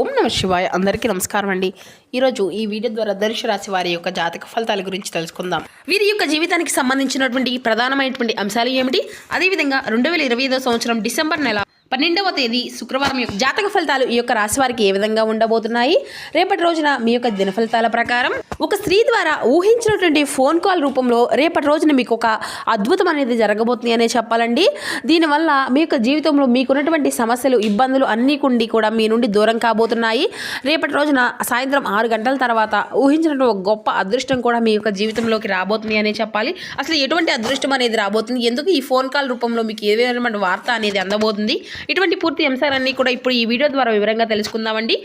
ఓం నమ శివాయ. అందరికీ నమస్కారం అండి. ఈరోజు ఈ వీడియో ద్వారా ధనుషు రాశి వారి యొక్క జాతక ఫలితాల గురించి తెలుసుకుందాం. వీరి యొక్క జీవితానికి సంబంధించినటువంటి ప్రధానమైనటువంటి అంశాలు ఏమిటి? అదేవిధంగా రెండు వేల ఇరవై ఐదో సంవత్సరం డిసెంబర్ నెల పన్నెండవ తేదీ శుక్రవారం యొక్క జాతక ఫలితాలు ఈ యొక్క రాశి వారికి ఏ విధంగా ఉండబోతున్నాయి? రేపటి రోజున మీ యొక్క దిన ఫలితాల ప్రకారం ఒక స్త్రీ ద్వారా ఊహించినటువంటి ఫోన్ కాల్ రూపంలో రేపటి రోజున మీకు ఒక అద్భుతం అనేది జరగబోతుంది అనే చెప్పాలండి. దీనివల్ల మీ యొక్క జీవితంలో మీకున్నటువంటి సమస్యలు ఇబ్బందులు అన్నీ కుండి కూడా మీ నుండి దూరం కాబోతున్నాయి రేపటి రోజున సాయంత్రం ఆరు గంటల తర్వాత ఊహించినటువంటి ఒక గొప్ప అదృష్టం కూడా మీ యొక్క జీవితంలోకి రాబోతుంది అనే చెప్పాలి. అసలు ఎటువంటి అదృష్టం అనేది రాబోతుంది? ఎందుకు ఈ ఫోన్ కాల్ రూపంలో మీకు ఏ విధమైన వార్త అనేది అందబోతుంది? ఇటువంటి పూర్తి అంశాలన్నీ కూడా ఇప్పుడు ఈ వీడియో ద్వారా వివరంగా తెలుసుకుందామండి.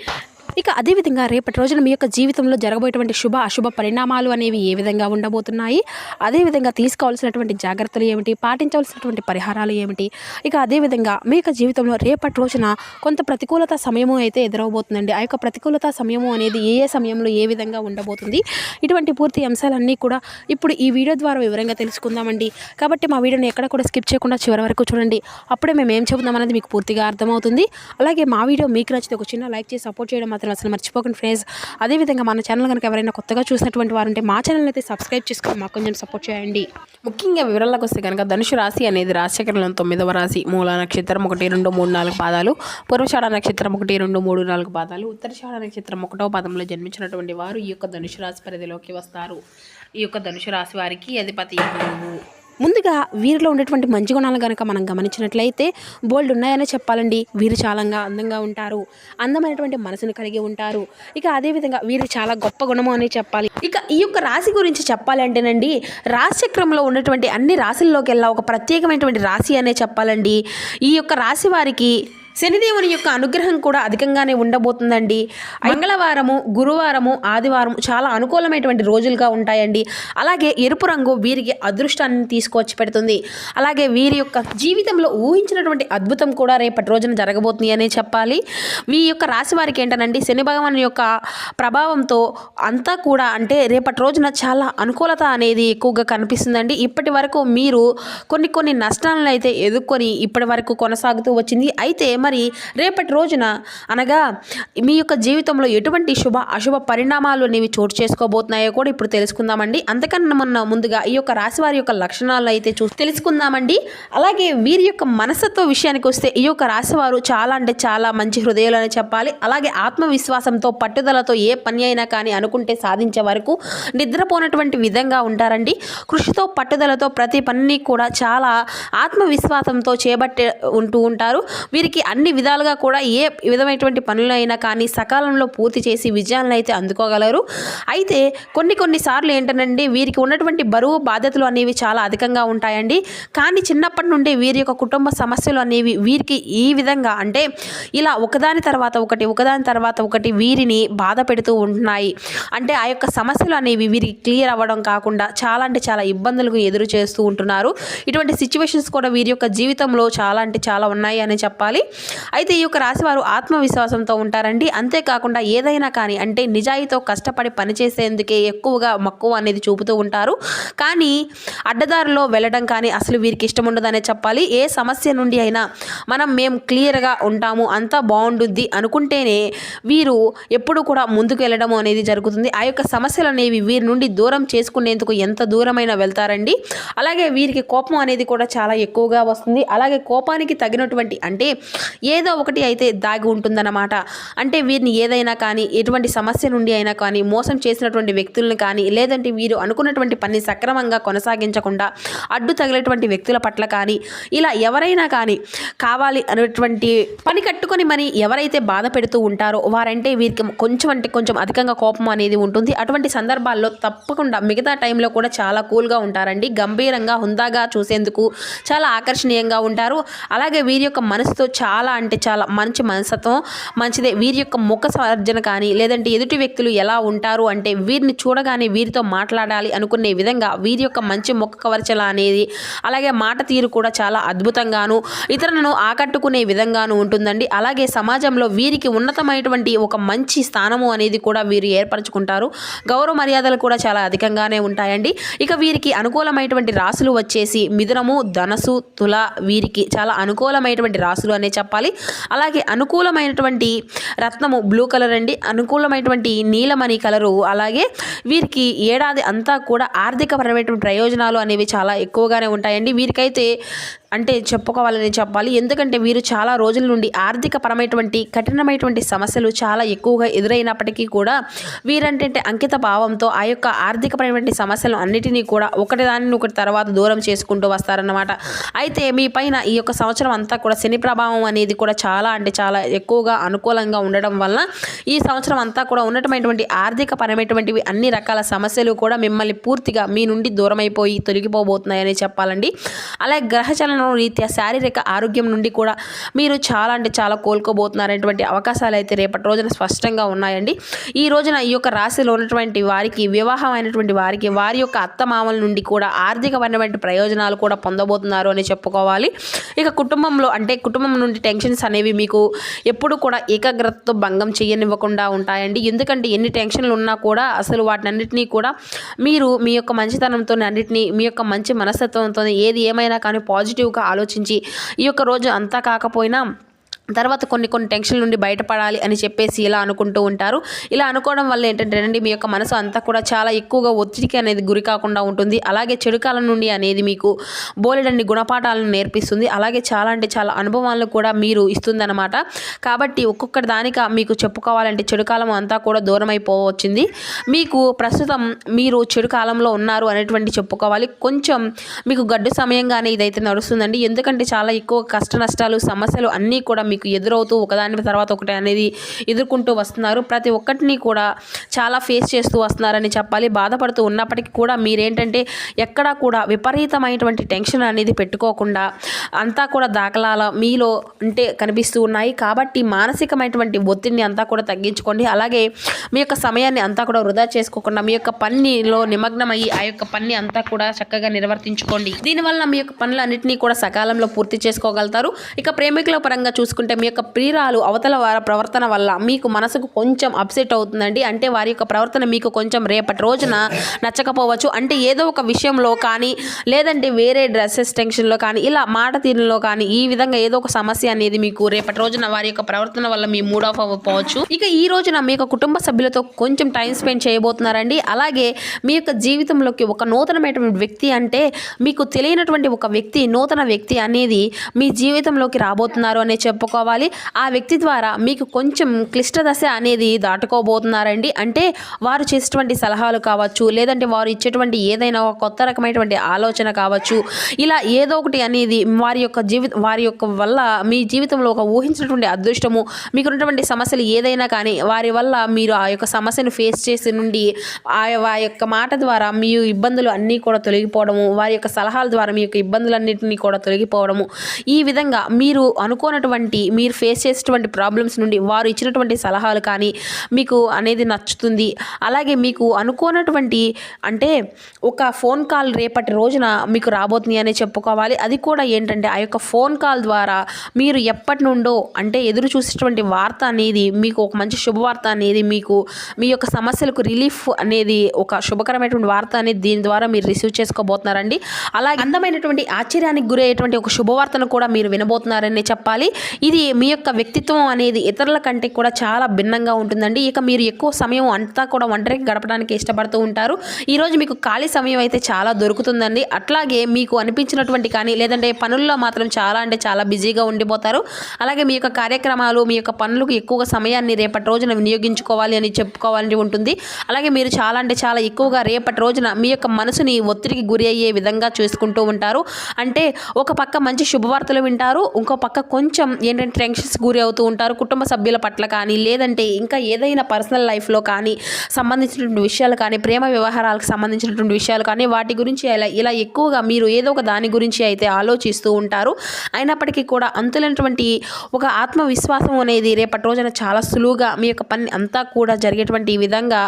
ఇక అదేవిధంగా రేపటి రోజున మీ యొక్క జీవితంలో జరగబోయేటువంటి శుభ అశుభ పరిణామాలు అనేవి ఏ విధంగా ఉండబోతున్నాయి? అదేవిధంగా తీసుకోవాల్సినటువంటి జాగ్రత్తలు ఏమిటి? పాటించవలసినటువంటి పరిహారాలు ఏమిటి? ఇక అదేవిధంగా మీ యొక్క జీవితంలో రేపటి రోజున కొంత ప్రతికూలత సమయము అయితే ఎదురవబోతుందండి. ఆ యొక్క ప్రతికూలత సమయము అనేది ఏ ఏ సమయంలో ఏ విధంగా ఉండబోతుంది? ఇటువంటి పూర్తి అంశాలన్నీ కూడా ఇప్పుడు ఈ వీడియో ద్వారా వివరంగా తెలుసుకుందామండి. కాబట్టి మా వీడియోని ఎక్కడ కూడా స్కిప్ చేయకుండా చివరి వరకు చూడండి. అప్పుడే మేము ఏం చెబుదాం అనేది మీకు పూర్తిగా అర్థమవుతుంది. అలాగే మా వీడియో మీకు నచ్చితే ఒక చిన్న లైక్ చేసి సపోర్ట్ చేయడం మాత్రం అసలు మర్చిపోకండి ఫ్రెండ్స్. అదేవిధంగా మన ఛానల్ కనుక ఎవరైనా కొత్తగా చూసినటువంటి వారు ఉంటే మా ఛానల్ అయితే సబ్స్క్రైబ్ చేసుకుని మాకు కొంచెం సపోర్ట్ చేయండి. ముఖ్యంగా వివరాలకు వస్తే కనుక ధనుషు రాశి అనేది రాశిచక్రంలో తొమ్మిదవ రాశి మూల నక్షత్రం ఒకటి రెండు మూడు నాలుగు పాదాలు పూర్వషాఢ నక్షత్రం ఒకటి రెండు మూడు నాలుగు పాదాలు ఉత్తరషాఢ నక్షత్రం ఒకటో పాదంలో జన్మించినటువంటి వారు ఈ యొక్క ధనుషు రాశి పరిధిలోకి వస్తారు. ఈ యొక్క ధనుషు రాశి వారికి అధిపతి గురువు ముందుగా వీరిలో ఉండేటువంటి మంచి గుణాలు కనుక మనం గమనించినట్లయితే బోల్డ్ ఉన్నాయనే చెప్పాలండి. వీరు చాలా అందంగా ఉంటారు. అందమైనటువంటి మనసును కలిగి ఉంటారు. ఇక అదేవిధంగా వీరు చాలా గొప్ప గుణము అని చెప్పాలి. ఇక ఈ యొక్క రాశి గురించి చెప్పాలంటేనండి రాశిచక్రంలో ఉన్నటువంటి అన్ని రాశుల్లోకెల్లా ఒక ప్రత్యేకమైనటువంటి రాశి అనే చెప్పాలండి. ఈ యొక్క రాశి వారికి శనిదేవుని యొక్క అనుగ్రహం కూడా అధికంగానే ఉండబోతుందండి. మంగళవారము గురువారము ఆదివారం చాలా అనుకూలమైనటువంటి రోజులుగా ఉంటాయండి. అలాగే ఎరుపు రంగు వీరికి అదృష్టాన్ని తీసుకొచ్చి పెడుతుంది. అలాగే వీరి యొక్క జీవితంలో ఊహించినటువంటి అద్భుతం కూడా రేపటి రోజున జరగబోతుంది అనే చెప్పాలి. వీ యొక్క రాశి వారికి ఏంటనండి శని భగవాన్ యొక్క ప్రభావంతో అంతా కూడా అంటే రేపటి రోజున చాలా అనుకూలత అనేది ఎక్కువగా కనిపిస్తుందండి. ఇప్పటి వరకు మీరు కొన్ని కొన్ని నష్టాలను అయితే ఎదుర్కొని ఇప్పటి వరకు కొనసాగుతూ వచ్చింది. అయితే మరి రేపటి రోజున అనగా మీ యొక్క జీవితంలో ఎటువంటి శుభ అశుభ పరిణామాలు అనేవి చోటు చేసుకోబోతున్నాయో కూడా ఇప్పుడు తెలుసుకుందామండి. అంతకన్నా మొన్న ముందుగా ఈ యొక్క రాశి వారి యొక్క లక్షణాలు అయితే చూ తెలుసుకుందామండి. అలాగే వీరి యొక్క మనస్తత్వ విషయానికి వస్తే ఈ యొక్క రాశి వారు చాలా అంటే చాలా మంచి హృదయాలు అని చెప్పాలి. అలాగే ఆత్మవిశ్వాసంతో పట్టుదలతో ఏ పని అయినా కానీ అనుకుంటే సాధించే వరకు నిద్రపోనటువంటి విధంగా ఉంటారండి. కృషితో పట్టుదలతో ప్రతి పనిని కూడా చాలా ఆత్మవిశ్వాసంతో చేపట్టే ఉంటూ ఉంటారు. వీరికి అన్ని విధాలుగా కూడా ఏ విధమైనటువంటి పనులు అయినా కానీ సకాలంలో పూర్తి చేసి విజయాలను అయితే అందుకోగలరు. అయితే కొన్ని కొన్ని సార్లు వీరికి ఉన్నటువంటి బరువు బాధ్యతలు అనేవి చాలా అధికంగా ఉంటాయండి. కానీ చిన్నప్పటి నుండి వీరి యొక్క కుటుంబ సమస్యలు అనేవి వీరికి ఈ విధంగా అంటే ఇలా ఒకదాని తర్వాత ఒకటి ఒకదాని తర్వాత ఒకటి వీరిని బాధ పెడుతూ ఉంటున్నాయి. అంటే ఆ యొక్క సమస్యలు అనేవి వీరికి క్లియర్ అవ్వడం కాకుండా చాలా అంటే చాలా ఇబ్బందులకు ఎదురు చేస్తూ ఉంటున్నారు. ఇటువంటి సిచ్యువేషన్స్ కూడా వీరి యొక్క జీవితంలో చాలా అంటే చాలా ఉన్నాయి అని చెప్పాలి. అయితే ఈ యొక్క రాశి వారు ఆత్మవిశ్వాసంతో ఉంటారండి. అంతేకాకుండా ఏదైనా కానీ అంటే నిజాయితో కష్టపడి పనిచేసేందుకే ఎక్కువగా మక్కువ అనేది చూపుతూ ఉంటారు. కానీ అడ్డదారిలో వెళ్ళడం కానీ అసలు వీరికి ఇష్టం ఉండదనే చెప్పాలి. ఏ సమస్య నుండి అయినా మనం మేము క్లియర్గా ఉంటాము అంతా బాగుండుద్ది అనుకుంటేనే వీరు ఎప్పుడు కూడా ముందుకు వెళ్ళడం అనేది జరుగుతుంది. ఆ యొక్క సమస్యలు అనేవి వీరి నుండి దూరం చేసుకునేందుకు ఎంత దూరమైనా వెళ్తారండి. అలాగే వీరికి కోపం అనేది కూడా చాలా ఎక్కువగా వస్తుంది. అలాగే కోపానికి తగినటువంటి అంటే ఏదో ఒకటి అయితే దాగి ఉంటుందన్నమాట. అంటే వీరిని ఏదైనా కానీ ఎటువంటి సమస్య నుండి అయినా కానీ మోసం చేసినటువంటి వ్యక్తులను కానీ లేదంటే వీరు అనుకున్నటువంటి పని సక్రమంగా కొనసాగించకుండా అడ్డు తగిలేటువంటి వ్యక్తుల పట్ల కానీ ఇలా ఎవరైనా కానీ కావాలి అనేటువంటి పని కట్టుకొని మరి ఎవరైతే బాధ పెడుతూ ఉంటారో వారంటే వీరికి కొంచెం అంటే కొంచెం అధికంగా కోపం అనేది ఉంటుంది. అటువంటి సందర్భాల్లో తప్పకుండా మిగతా టైంలో కూడా చాలా కూల్గా ఉంటారండి. గంభీరంగా హుందాగా చూసేందుకు చాలా ఆకర్షణీయంగా ఉంటారు. అలాగే వీరి యొక్క మనసుతో చాలా అంటే చాలా మంచి మనస్తత్వం మంచిదే. వీరి యొక్క ముఖ సర్జన కానీ లేదంటే ఎదుటి వ్యక్తులు ఎలా ఉంటారు అంటే వీరిని చూడగానే వీరితో మాట్లాడాలి అనుకునే విధంగా వీరి యొక్క మంచి ముఖ కవర్చల అనేది అలాగే మాట తీరు కూడా చాలా అద్భుతంగాను ఇతరులను ఆకట్టుకునే విధంగాను ఉంటుందండి. అలాగే సమాజంలో వీరికి ఉన్నతమైనటువంటి ఒక మంచి స్థానము అనేది కూడా వీరు ఏర్పరచుకుంటారు. గౌరవ మర్యాదలు కూడా చాలా అధికంగానే ఉంటాయండి. ఇక వీరికి అనుకూలమైనటువంటి రాసులు వచ్చేసి మిథునము ధనసు తుల వీరికి చాలా అనుకూలమైనటువంటి రాసులు అనే చెప్పాలి చెప్పాలి. అలాగే అనుకూలమైనటువంటి రత్నము బ్లూ కలర్ అండి. అనుకూలమైనటువంటి నీలమణి కలరు అలాగే వీరికి ఏడాది అంతా కూడా ఆర్థికపరమైనటువంటి ప్రయోజనాలు అనేవి చాలా ఎక్కువగానే ఉంటాయండి. వీరికైతే అంటే చెప్పుకోవాలని చెప్పాలి. ఎందుకంటే వీరు చాలా రోజుల నుండి ఆర్థిక పరమైనటువంటి కఠినమైనటువంటి సమస్యలు చాలా ఎక్కువగా ఎదురైనప్పటికీ కూడా వీరంటే అంకిత భావంతో ఆ యొక్క ఆర్థికపరమైనటువంటి సమస్యలు అన్నిటినీ కూడా ఒకటి దానిని ఒకటి తర్వాత దూరం చేసుకుంటూ వస్తారన్నమాట. అయితే మీ పైన ఈ యొక్క సంవత్సరం అంతా కూడా శని ప్రభావం అనేది కూడా చాలా అంటే చాలా ఎక్కువగా అనుకూలంగా ఉండడం వలన ఈ సంవత్సరం అంతా కూడా ఉన్నతమైనటువంటి ఆర్థిక పరమైనటువంటివి అన్ని రకాల సమస్యలు కూడా మిమ్మల్ని పూర్తిగా మీ నుండి దూరమైపోయి తొలగిపోబోతున్నాయని చెప్పాలండి. అలాగే గ్రహచలనం రీత్యా శారీరక ఆరోగ్యం నుండి కూడా మీరు చాలా అంటే చాలా కోలుకోబోతున్నారనేటువంటి అవకాశాలు అయితే రేపటి రోజున స్పష్టంగా ఉన్నాయండి. ఈ రోజున ఈ యొక్క రాశిలో ఉన్నటువంటి వారికి వివాహం అయినటువంటి వారికి వారి యొక్క అత్తమామల నుండి కూడా ఆర్థికమైనటువంటి ప్రయోజనాలు కూడా పొందబోతున్నారు అని చెప్పుకోవాలి. ఇక కుటుంబంలో అంటే కుటుంబం నుండి టెన్షన్స్ అనేవి మీకు ఎప్పుడు కూడా ఏకాగ్రతతో భంగం చేయనివ్వకుండా ఉంటాయండి. ఎందుకంటే ఎన్ని టెన్షన్లు ఉన్నా కూడా అసలు వాటినన్నిటినీ కూడా మీరు మీ యొక్క మంచితనంతో అన్నిటినీ మీ యొక్క మంచి మనస్తత్వంతో ఏది ఏమైనా కానీ పాజిటివ్ ఆలోచించి ఈ యొక్క రోజు అంతా కాకపోయినా తర్వాత కొన్ని కొన్ని టెన్షన్ నుండి బయటపడాలి అని చెప్పేసి ఇలా అనుకుంటూ ఉంటారు. ఇలా అనుకోవడం వల్ల ఏంటంటే అండి మీ యొక్క మనసు అంతా కూడా చాలా ఎక్కువగా ఒత్తిడికి అనేది గురి కాకుండా ఉంటుంది. అలాగే చెడుకాలం నుండి అనేది మీకు బోలెడన్ని గుణపాఠాలను నేర్పిస్తుంది. అలాగే చాలా అంటే చాలా అనుభవాలను కూడా మీరు ఇస్తుందన్నమాట. కాబట్టి ఒక్కొక్కటి దానిక మీకు చెప్పుకోవాలంటే చెడుకాలం అంతా కూడా దూరం అయిపోవచ్చింది మీకు ప్రస్తుతం మీరు చెడు కాలంలో ఉన్నారు అనేటువంటి చెప్పుకోవాలి. కొంచెం మీకు గడ్డు సమయంగానే ఇదైతే నడుస్తుందండి. ఎందుకంటే చాలా ఎక్కువ కష్ట నష్టాలు సమస్యలు అన్నీ కూడా మీకు ఎదురవుతూ ఒకదాని తర్వాత ఒకటి అనేది ఎదుర్కొంటూ వస్తున్నారు. ప్రతి ఒక్కటిని కూడా చాలా ఫేస్ చేస్తూ వస్తున్నారని చెప్పాలి. బాధపడుతూ ఉన్నప్పటికీ కూడా మీరేంటంటే ఎక్కడా కూడా విపరీతమైనటువంటి టెన్షన్ అనేది పెట్టుకోకుండా అంతా కూడా దాఖలాల మీలో అంటే కనిపిస్తూ ఉన్నాయి. కాబట్టి మానసికమైనటువంటి ఒత్తిడిని అంతా కూడా తగ్గించుకోండి. అలాగే మీ యొక్క సమయాన్ని అంతా కూడా వృధా చేసుకోకుండా మీ యొక్క పనిలో నిమగ్నమయ్యి ఆ యొక్క పని అంతా కూడా చక్కగా నిర్వర్తించుకోండి. దీనివల్ల మీ యొక్క పనులన్నింటినీ కూడా సకాలంలో పూర్తి చేసుకోగలుగుతారు. ఇక ప్రేమికుల పరంగా చూసుకుంటే మీ యొక్క ప్రియురాలు అవతల వారి ప్రవర్తన వల్ల మీకు మనసుకు కొంచెం అప్సెట్ అవుతుందండి. అంటే వారి యొక్క ప్రవర్తన మీకు కొంచెం రేపటి రోజున నచ్చకపోవచ్చు. అంటే ఏదో ఒక విషయంలో కానీ లేదంటే వేరే డ్రెస్సెస్ టెన్షన్లో కానీ ఇలా మాట తీరులో కానీ ఈ విధంగా ఏదో ఒక సమస్య అనేది మీకు రేపటి రోజున వారి యొక్క ప్రవర్తన వల్ల మీ మూడ్ ఆఫ్ అవ్వకపోవచ్చు. ఇక ఈ రోజున మీ యొక్క కుటుంబ సభ్యులతో కొంచెం టైం స్పెండ్ చేయబోతున్నారండి. అలాగే మీ యొక్క జీవితంలోకి ఒక నూతనమైనటువంటి వ్యక్తి అంటే మీకు తెలియనటువంటి ఒక వ్యక్తి నూతన వ్యక్తి అనేది మీ జీవితంలోకి రాబోతున్నారు అనే చెప్పుకోవాలి ఆ వ్యక్తి ద్వారా మీకు కొంచెం క్లిష్ట దశ అనేది దాటుకోబోతున్నారండి. అంటే వారు చేసేటువంటి సలహాలు కావచ్చు లేదంటే వారు ఇచ్చేటువంటి ఏదైనా ఒక కొత్త రకమైనటువంటి ఆలోచన కావచ్చు ఇలా ఏదో ఒకటి అనేది వారి యొక్క జీవిత వారి యొక్క వల్ల మీ జీవితంలో ఒక ఊహించినటువంటి అదృష్టము మీకు ఉన్నటువంటి సమస్యలు ఏదైనా కానీ వారి వల్ల మీరు ఆ యొక్క సమస్యను ఫేస్ చేసి నుండి ఆ ఆ యొక్క మాట ద్వారా మీ ఇబ్బందులు అన్నీ కూడా తొలగిపోవడము వారి యొక్క సలహాల ద్వారా మీ యొక్క ఇబ్బందులన్నింటినీ కూడా తొలగిపోవడము. ఈ విధంగా మీరు అనుకోనటువంటి మీరు ఫేస్ చేసేటువంటి ప్రాబ్లమ్స్ నుండి వారు ఇచ్చినటువంటి సలహాలు కానీ మీకు అనేది నచ్చుతుంది. అలాగే మీకు అనుకోనటువంటి అంటే ఒక ఫోన్ కాల్ రేపటి రోజున మీకు రాబోతుంది అనే చెప్పుకోవాలి. అది కూడా ఏంటంటే ఆ యొక్క ఫోన్ కాల్ ద్వారా మీరు ఎప్పటి నుండో అంటే ఎదురు చూసేటువంటి వార్త అనేది మీకు ఒక మంచి శుభవార్త అనేది మీకు మీ యొక్క సమస్యలకు రిలీఫ్ అనేది ఒక శుభకరమైనటువంటి వార్త అనేది దీని ద్వారా మీరు రిసీవ్ చేసుకోబోతున్నారండి. అలాగే అందమైనటువంటి ఆశ్చర్యానికి గురయ్యేటువంటి ఒక శుభవార్తను కూడా మీరు వినబోతున్నారని చెప్పాలి. ఇది మీ యొక్క వ్యక్తిత్వం అనేది ఇతరుల కంటే కూడా చాలా భిన్నంగా ఉంటుందండి. ఇక మీరు ఎక్కువ సమయం అంతా కూడా ఒంటరికి గడపడానికి ఇష్టపడుతూ ఉంటారు. ఈరోజు మీకు ఖాళీ సమయం అయితే చాలా దొరుకుతుందండి. అట్లాగే మీకు అనిపించినటువంటి కానీ లేదంటే పనుల్లో మాత్రం చాలా అంటే చాలా బిజీగా ఉండిపోతారు. అలాగే మీ యొక్క కార్యక్రమాలు మీ యొక్క పనులకు ఎక్కువగా సమయాన్ని రేపటి రోజున వినియోగించుకోవాలి అని చెప్పుకోవాలని ఉంటుంది. అలాగే మీరు చాలా అంటే చాలా ఎక్కువగా రేపటి రోజున మీ యొక్క మనసుని ఒత్తిడికి గురి అయ్యే విధంగా చూసుకుంటూ ఉంటారు. అంటే ఒక పక్క మంచి శుభవార్తలు వింటారు ఇంకో పక్క కొంచెం ఏంటంటే టెన్షన్స్ గురి అవుతూ ఉంటారు. కుటుంబ సభ్యుల పట్ల కానీ లేదంటే ఇంకా ఏదైనా పర్సనల్ లైఫ్లో కానీ సంబంధించినటువంటి విషయాలు కానీ ప్రేమ వ్యవహారాలకు సంబంధించినటువంటి విషయాలు కానీ వాటి గురించి ఇలా ఇలా ఎక్కువగా మీరు ఏదో ఒక దాని గురించి అయితే ఆలోచిస్తూ ఉంటారు. అయినప్పటికీ కూడా అంతులైనటువంటి ఒక ఆత్మవిశ్వాసం అనేది రేపటి రోజున చాలా సులువుగా మీ యొక్క పని అంతా కూడా జరిగేటువంటి విధంగా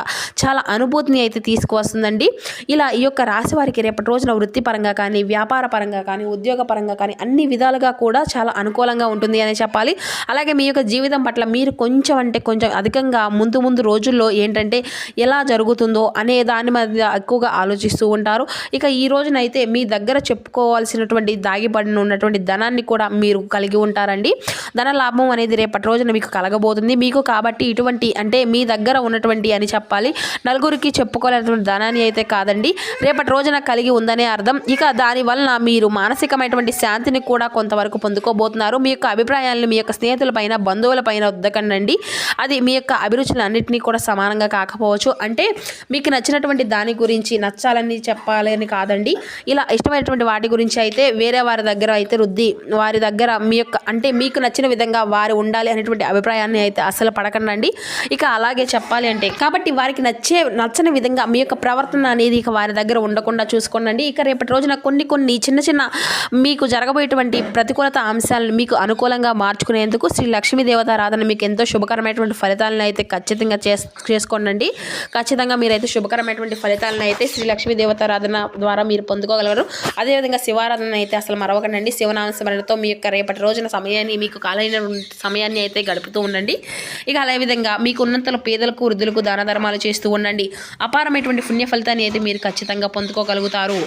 చాలా అనుభూతిని అయితే తీసుకువస్తుందండి. ఇలా ఈ యొక్క రాశి వారికి రేపటి రోజున వృత్తిపరంగా కానీ వ్యాపార పరంగా కానీ ఉద్యోగ పరంగా కానీ అన్ని విధాలుగా కూడా చాలా అనుకూలంగా ఉంటుంది అని చెప్పాలి. అలాగే మీ యొక్క జీవితం పట్ల మీరు కొంచెం అంటే కొంచెం అధికంగా ముందు ముందు రోజుల్లో ఏంటంటే ఎలా జరుగుతుందో అనే దాని మీద ఎక్కువగా ఆలోచిస్తూ ఉంటారు. ఇక ఈ రోజునైతే మీ దగ్గర చెప్పుకోవాల్సినటువంటి దాగిపడిన ఉన్నటువంటి ధనాన్ని కూడా మీరు కలిగి ఉంటారండి. ధన లాభం అనేది రేపటి రోజున మీకు కలగబోతుంది. మీకు కాబట్టి ఇటువంటి అంటే మీ దగ్గర ఉన్నటువంటి అని చెప్పాలి. నలుగురికి చెప్పుకోలేనటువంటి ధనాన్ని అయితే కాదండి. రేపటి రోజున కలిగి ఉందనే అర్థం. ఇక దాని వలన మీరు మానసికమైనటువంటి శాంతిని కూడా కొంతవరకు పొందుకోబోతున్నారు. మీ యొక్క అభిప్రాయాలను మీ యొక్క స్నేహితులపైన బంధువులపైన వద్దకండి అది మీ యొక్క అభిరుచులన్నింటినీ కూడా సమానంగా కాకపోవచ్చు. అంటే మీకు నచ్చినటువంటి దాని గురించి నచ్చాలని చెప్పాలని కాదండి. ఇలా ఇష్టమైనటువంటి వాటి గురించి అయితే వేరే వారి దగ్గర అయితే రుద్ది వారి దగ్గర మీ యొక్క అంటే మీకు నచ్చిన విధంగా వారు ఉండాలి అనేటువంటి అభిప్రాయాన్ని అయితే అసలు పడకండి ఇక అలాగే చెప్పాలి అంటే కాబట్టి వారికి నచ్చే నచ్చని విధంగా మీ యొక్క ప్రవర్తన అనేది ఇక వారి దగ్గర ఉండకుండా చూసుకోండి ఇక రేపటి రోజున కొన్ని కొన్ని చిన్న చిన్న మీకు జరగబోయేటువంటి ప్రతికూలత అంశాలను మీకు అనుకూలంగా మార్చుకునేందుకు శ్రీ లక్ష్మీ దేవతారాధన మీకు ఎంతో శుభకరమైనటువంటి ఫలితాలను అయితే ఖచ్చితంగా చేస్ చేసుకోండి ఖచ్చితంగా మీరైతే శుభకరమైనటువంటి ఫలితాలను అయితే శ్రీ లక్ష్మీ దేవతారాధన ద్వారా మీరు పొందుకోగలరు. అదేవిధంగా శివారాధన అయితే అసలు మరవకండి శివనామస్మరణతో మీ యొక్క రేపటి రోజున సమయాన్ని మీకు కాలైన సమయాన్ని అయితే గడుపుతూ ఉండండి. ఇక అదేవిధంగా మీకు ఉన్నంతలో పేదలకు వృద్ధులకు దాన ధర్మాలు చేస్తూ ఉండండి. అపారమైనటువంటి పుణ్య ఫలితాన్ని అయితే మీరు ఖచ్చితంగా పొందుకోగలుగుతారు.